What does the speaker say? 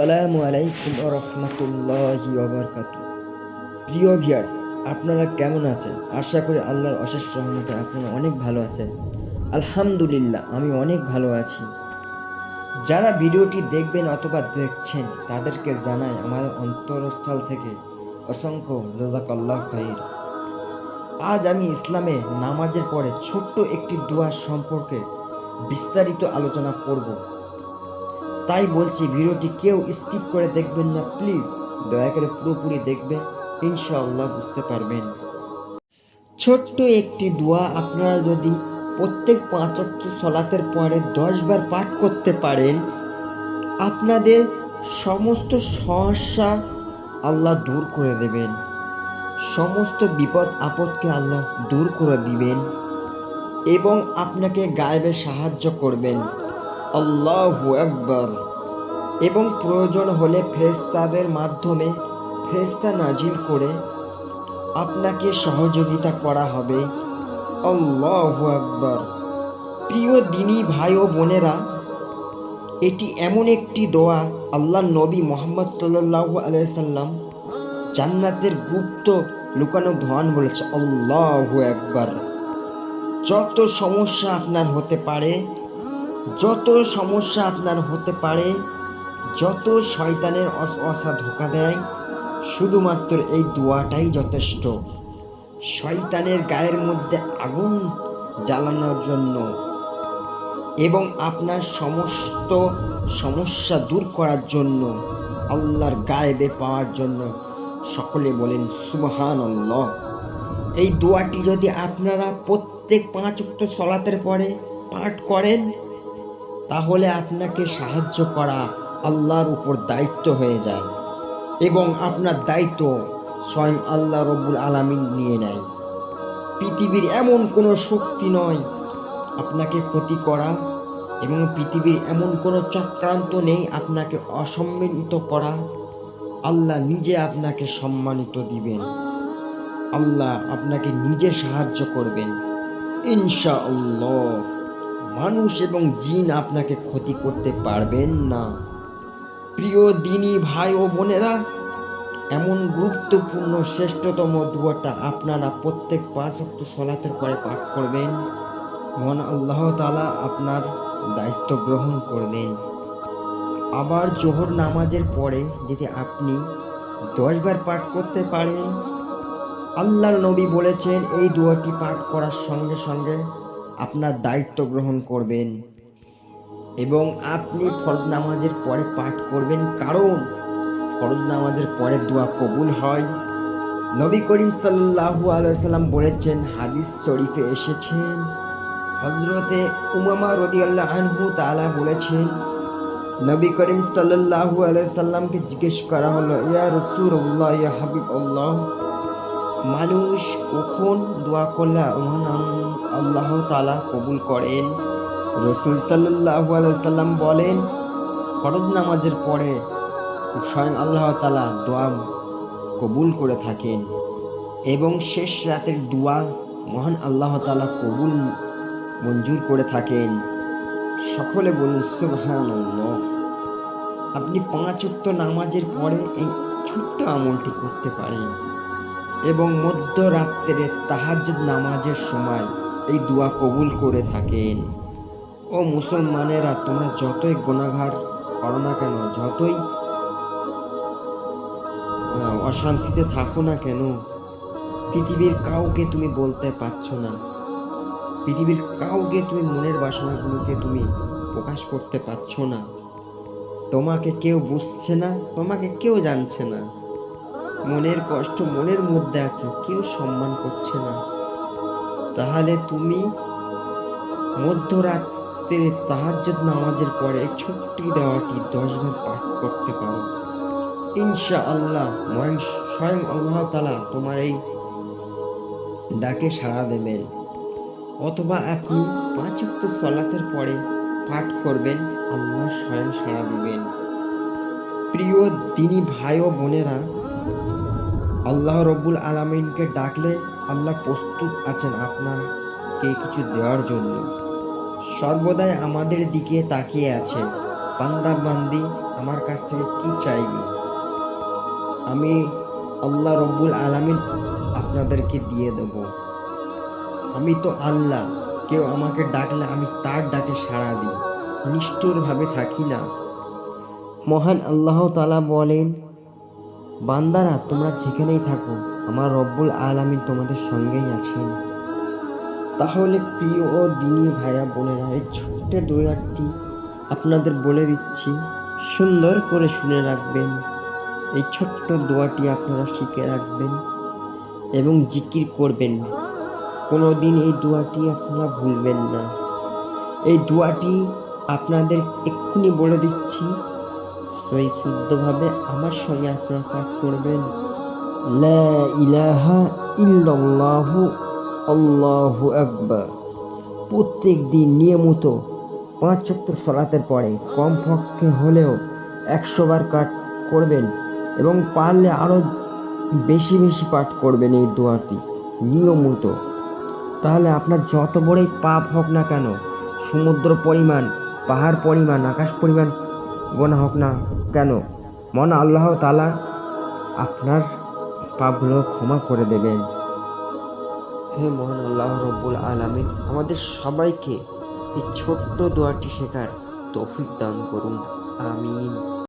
আসসালামু আলাইকুম রহমতুল্লাহ ওবরকাত প্রিয় ভিয়ার্স আপনারা কেমন আছেন? আশা করি আল্লাহর অশেষ রহমতে আপনারা অনেক ভালো আছেন। আলহামদুলিল্লাহ, আমি অনেক ভালো আছি। যারা ভিডিওটি দেখবেন অথবা দেখছেন, তাদেরকে জানাই আমার অন্তরস্থল থেকে অসংখ্য জাজাকাল্লাহ খাইর। আজ আমি ইসলামে নামাজের পরে ছোট্ট একটি দোয়া সম্পর্কে বিস্তারিত আলোচনা করব। তাই বলছি, ভিডিওটি কেউ স্কিপ করে দেখবেন না প্লিজ দয়া করে পুরোপুরি দেখবেন, ইনশাআল্লাহ বুঝতে পারবেন। ছোট্ট একটি দোয়া আপনারা যদি প্রত্যেক পাঁচ অক্ট সলাতের পরে দশ বার পাঠ করতে পারেন, আপনাদের সমস্ত সমস্যা আল্লাহ দূর করে দেবেন। সমস্ত বিপদ আপদকে আল্লাহ দূর করে দিবেন এবং আপনাকে গায়েবে সাহায্য করবেন। আল্লাহু আকবার। এবং প্রয়োজন হলে ফেরেশতাদের মাধ্যমে ফেরেশতা নাজিল করে আপনাকে সহযোগিতা করা হবে। আল্লাহু আকবার। প্রিয় দিনী ভাই ও বোনেরা, এটি এমন একটি দোয়া আল্লাহ নবী মোহাম্মদ সাল্লাল্লাহু আলাইহি সাল্লাম জান্নাতের গুপ্ত লুকানো ধন বলেছে, আল্লাহু একবার যত সমস্যা আপনার হতে পারে যত সমস্যা আপনার হতে পারে, যত শয়তানের অসা ধোকা দেয়, শুধুমাত্র এই দোয়াটাই যথেষ্ট। শয়তানের গায়ের মধ্যে আগুন জ্বালানোর জন্য এবং আপনার সমস্ত সমস্যা দূর করার জন্য আল্লাহর গায়েবে পাওয়ার জন্য সকলে বলেন সুবহান এই দোয়াটি যদি আপনারা প্রত্যেক পাঁচ উক্ত সলাতের পরে পাঠ করেন তাহলে আপনাকে সাহায্য করা আল্লাহর উপর দায়িত্ব হয়ে যায় এবং আপনার দায়িত্ব স্বয়ং আল্লাহ রব্বুল আলামিন নিয়ে নেয়। পৃথিবীর এমন কোনো শক্তি নয়, আপনাকে ক্ষতি করা এবং পৃথিবীর এমন কোনো চক্রান্ত নেই আপনাকে অসম্মানিত করা। আল্লাহ নিজে আপনাকে সম্মানিত দিবেন। আল্লাহ আপনাকে নিজে সাহায্য করবেন। ইনশা আল্লাহ মানুষ এবং জিন আপনাকে ক্ষতি করতে পারবেন না। প্রিয় দিনী ভাই ও বোনেরা, এমন গুরুত্বপূর্ণ শ্রেষ্ঠতম দুয়াটা আপনারা প্রত্যেক পাঁচ অক্ট সলাতের পরে পাঠ করবেন। মহান আল্লাহ তালা আপনার দায়িত্ব গ্রহণ করবেন। আবার জোহর নামাজের পরে যদি আপনি দশবার পাঠ করতে পারেন, আল্লাহর নবী বলেছেন, এই দুয়াটি পাঠ করার সঙ্গে সঙ্গে আপনার দায়িত্ব গ্রহণ করবেন এবং আপনি ফরজ নামাজের পরে পাঠ করবেন। কারণ ফরজ নামাজের পরে দোয়া কবুল হয়। নবী করিম সাল্লাহু আলাইসাল্লাম বলেছেন, হাদিস শরীফে এসেছেন হজরতে উমামা রদিয়াল্লাহ আনহু তালা বলেছেন, নবী করিম সাল্লাহু আলাইসাল্লামকে জিজ্ঞেস করা হলো, ইয়া রসুল্লাহ ইয়া হাবিব আল্লাহ মানুষ কখন দোয়া করলে আল্লাহ তালা কবুল করেন? রসুল সাল্লাহু আলাইসাল্লাম বলেন, ফরজ নামাজের পরে স্বয়ং আল্লাহ তালা দোয়া কবুল করে থাকেন এবং শেষ রাতের দোয়া মহান আল্লাহ তালা কবুল মঞ্জুর করে থাকেন। সকলে বলুন সুবহান আপনি পাঁচ উক্ত নামাজের পরে এই ছোট্ট আমলটি করতে পারেন। এবং মধ্যরাত্রে তাহাজ নামাজের সময় এই দোয়া কবুল করে থাকেন। ও মুসলমানেরা, তোমরা যতই গুণাঘার করো না কেন, যতই অশান্তিতে থাকো না কেন, পৃথিবীর কাউকে তুমি বলতে পারছ না। পৃথিবীর কাউকে তুমি মনের বাসনাগুলোকে তুমি প্রকাশ করতে পারছ না। তোমাকে কেউ বুঝছে না, তোমাকে কেউ জানছে না। মনের কষ্ট মনের মধ্যে আছে, কেউ সম্মান করছে না। তাহলে তুমি মধ্যরাত্রে তাহাজ্জুদ নামাজের পরে ছোট্ট দেওয়াটি দশবার পাঠ করতে পারো। ইনশা আল্লাহ স্বয়ং আল্লাহ তালা তোমার এই ডাকে সাড়া দেবেন। অথবা আপনি পাঁচ উক্ত সলাতের পরে পাঠ করবেন, আল্লাহ স্বয়ং সাড়া দেবেন। প্রিয় দিনী ভাই ও বোনেরা আল্লাহ রব্বুল আলমিনকে ডাকলে আল্লাহ প্রস্তুত আছেন আপনাকে কিছু দেওয়ার জন্য। সর্বদাই আমাদের দিকে তাকিয়ে আছে। বান্দা, বান্দি, আমার কাছ থেকে কি চাইবে? আমি আল্লাহ রব্বুল আলামিন আপনাদেরকে দিয়ে দেব। আমি তো আল্লাহ, কেউ আমাকে ডাকলে আমি তার ডাকে সাড়া দিই। নিষ্ঠুরভাবে থাকি না। মহান আল্লাহ তালা বলেন বান্দারা, তোমরা যেখানেই থাকো, আমার রব্বুল আলামিন তোমাদের সঙ্গেই আছেন। তাহলে প্রিয় দিনী ভাইয়া বোনেরা, এই ছোট্ট দোয়ারটি আপনাদের বলে দিচ্ছি, সুন্দর করে শুনে রাখবেন। এই ছোট্ট দোয়াটি আপনারা শিখে রাখবেন এবং জিকির করবেন। কোনো দিন এই দোয়াটি আপনারা ভুলবেন না। এই দোয়াটি আপনাদের এক্ষুনি বলে দিচ্ছি সেই শুদ্ধভাবে আমার সঙ্গে আপনারা পাঠ করবেন। লা ইলাহা ইল্লাল্লাহু আল্লাহু আকবার। প্রত্যেক দিন নিয়মিত পাঁচ চক্র সলাতের পরে কমপক্ষে হলেও একশো বার কাট করবেন এবং পারলে আরও বেশি বেশি পাঠ করবেন এই দোয়াটি নিয়মিত। তাহলে আপনার যত বড়ই পাপ হোক না কেন, সমুদ্র পরিমাণ, পাহাড় পরিমাণ, আকাশ পরিমাণ গোনা হোক না কেন? মন আল্লাহ তালা আপনার পাপগুলো ক্ষমা করে দেবেন। হে মহান আল্লাহ রব্বুল আলমিন, আমাদের সবাইকে এই ছোট্ট দোয়াটি শেখার তৌফিক দান করুন। আমিন।